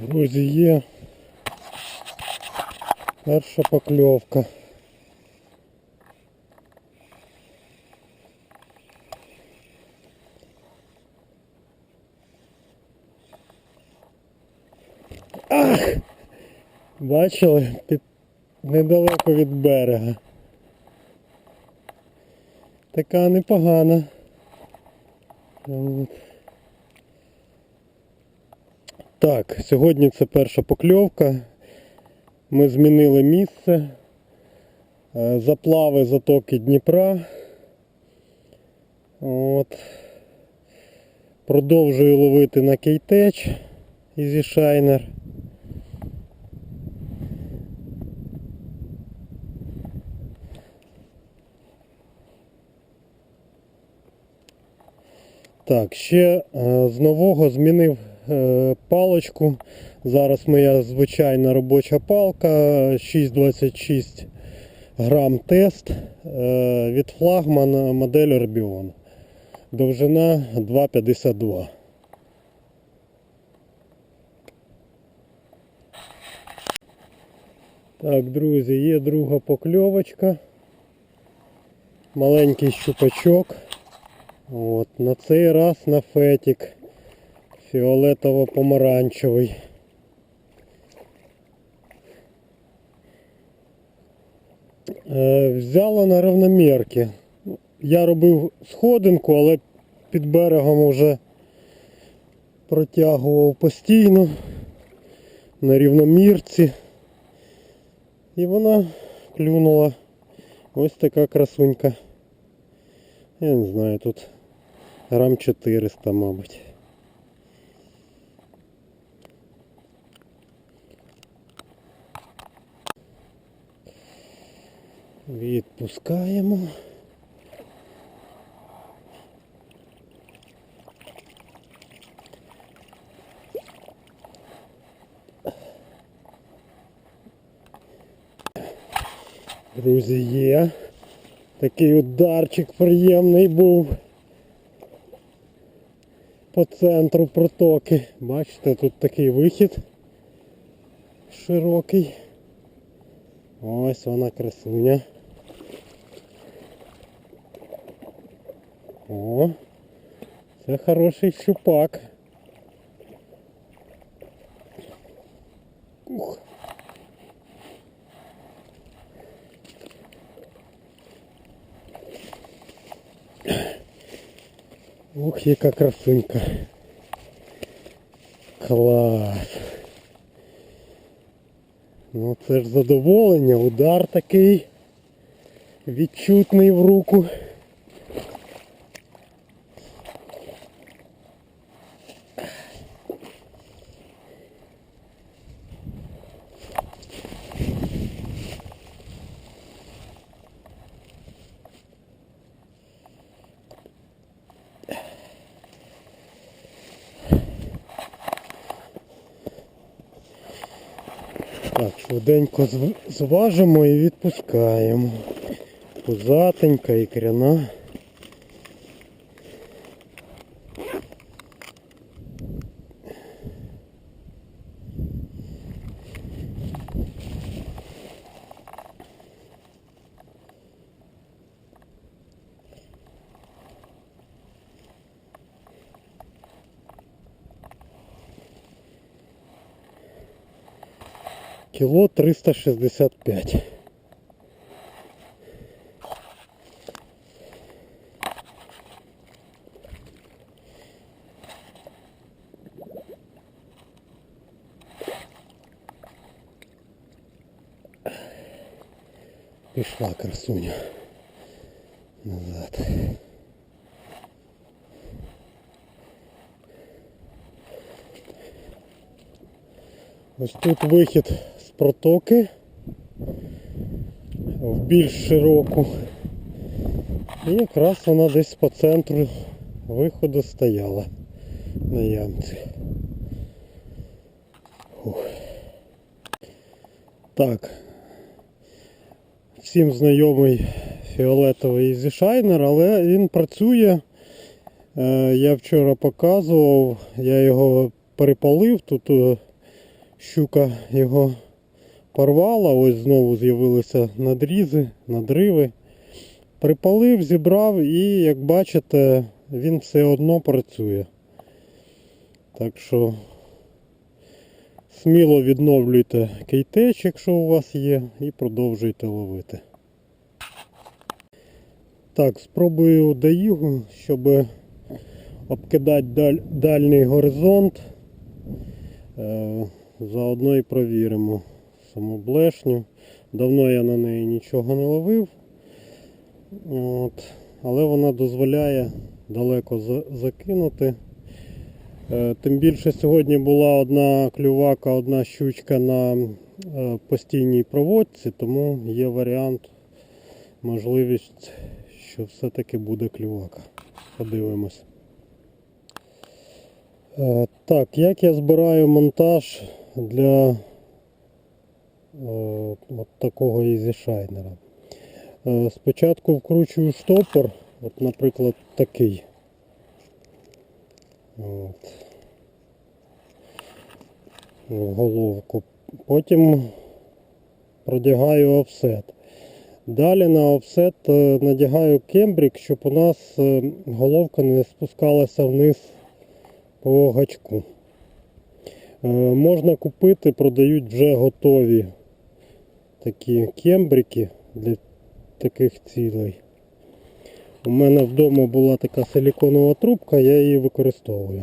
Друзі, є перша покльовка. Ах! Бачили? Під... Недалеко від берега. Така непогана. От. Так, сьогодні це перша покльовка. Ми змінили місце. Е, Заплави затоки Дніпра. От. Продовжую ловити на кейтеч Easy Shiner. Так, ще е, з нового змінив е, паличку. Зараз моя звичайна робоча палка 6,26 грам тест е, від флагмана модель Orbion. Довжина 2,52. Так, друзі, є друга покльовочка. Маленький щупачок. От, на цей раз на фетик фіолетово-помаранчевий. Е, взяла на равномірки. Я робив сходинку, але під берегом вже протягував постійно на рівномірці. І вона клюнула ось така красунька. Я не знаю, тут грам 400, мабуть. Відпускаємо. Друзі, є. Такий ударчик приємний був по центру протоки. Бачите, тут такий вихід широкий. Ось вона красуня. О, це хороший щупак. Ух. Ух, яка красунька. Клас. Ну це ж задоволення, удар такий відчутний в руку. Так, швиденько зважимо і відпускаємо. Пузатенька і Кіло 365. Пішла красуня назад. Ось тут вихід з Протоки в більш широку. І якраз вона десь по центру виходу стояла на ямці. Фух. Так. Всім знайомий фіолетовий зішайнер, але він працює. Е, Я вчора показував, я його перепалив, тут е, щука його порвала, ось знову з'явилися надрізи, надриви. Припалив, зібрав і, як бачите, він все одно працює. Так що сміло відновлюйте кейтеч, якщо у вас є, і продовжуйте ловити. Так, спробую доїгу, щоб обкидати даль, дальній горизонт. Е, заодно і провіримо саму блешню. Давно я на неї нічого не ловив. От. Але вона дозволяє далеко за- закинути. Е, Тим більше сьогодні була одна клювака, одна щучка на е, постійній проводці, тому є варіант, можливість, що все-таки буде клювака. Подивимось. Е, Так, як я збираю монтаж для от такого ізі шайнера? Е, Спочатку вкручую штопор, от, наприклад, такий. От. В головку. Потім продягаю офсет. Далі на офсет е, надягаю кембрік, щоб у нас е, головка не спускалася вниз по гачку. Е, Можна купити, продають вже готові такі кембрики для таких цілей. У мене вдома була така силіконова трубка, я її використовую.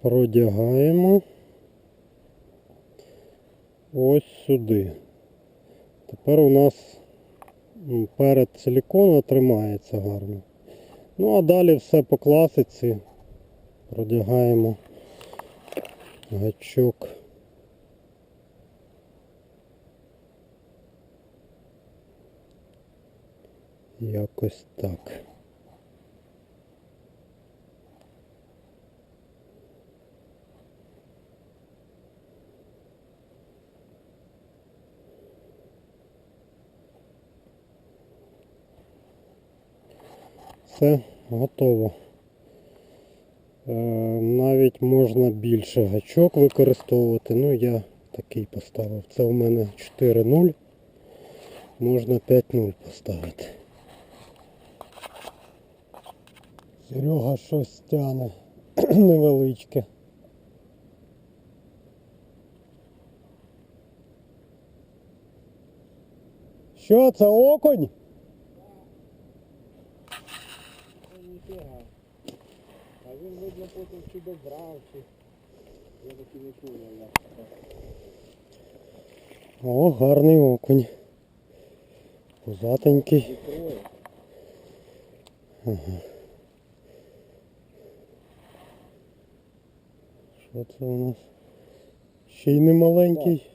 Продягаємо ось сюди. Тепер у нас перед силікона тримається гарно. Ну а далі все по класиці. Продягаємо гачок. Якось так. Все готово. Можна більше гачок використовувати. Ну я такий поставив. Це у мене 4.0. Можна 5.0 поставити. Серега щось тяне невеличке. Що це окунь? Ніфіга. А він видно потім чи добрав, чи я таки не поняв як. О, гарний окунь. Пузатенький. Троє. Що це у нас? Ще й не маленький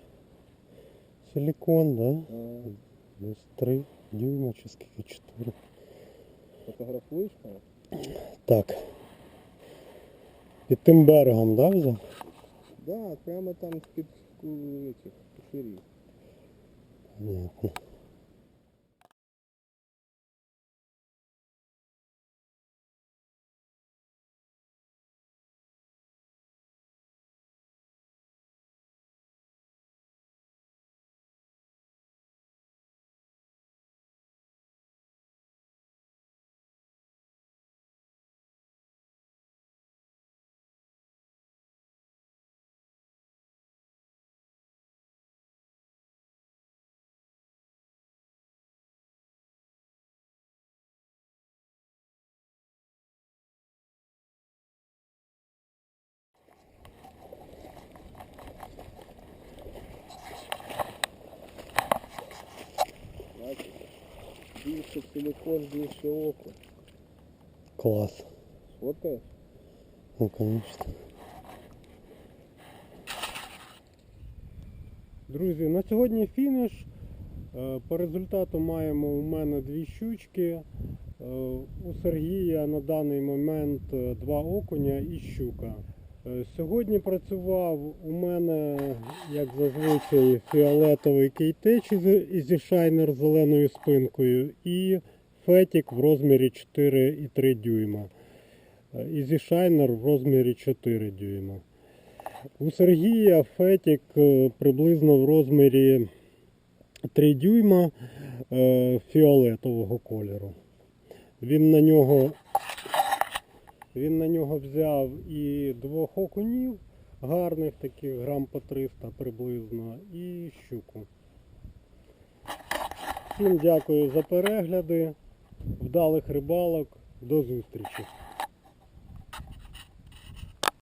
силікон, да? Десь 3 дюйма чи скільки 4. Фотографуєш? Так. Під тим берегом, да, взяв? Да, прямо там з-під кушерів. Понятно. Більше силикон, більше око. Клас. Фотоєш? Ну, конечно. Друзі, на сьогодні фініш. Е, По результату маємо у мене дві щучки. Е, У Сергія на даний момент е, два окуня і щука. Е, Сьогодні працював у мене, як зазвичай, фіолетовий кейтеч із- ізі шайнер з зеленою спинкою і фетік в розмірі 4,3 дюйма. е, Easy Shiner в розмірі 4 дюйма. У Сергія Фетік е, приблизно в розмірі 3 дюйма фіолетового кольору. Він на нього, він на нього взяв і двох окунів гарних, таких грам по 300 приблизно, і щуку. Всім дякую за перегляди, вдалих рибалок, до зустрічі!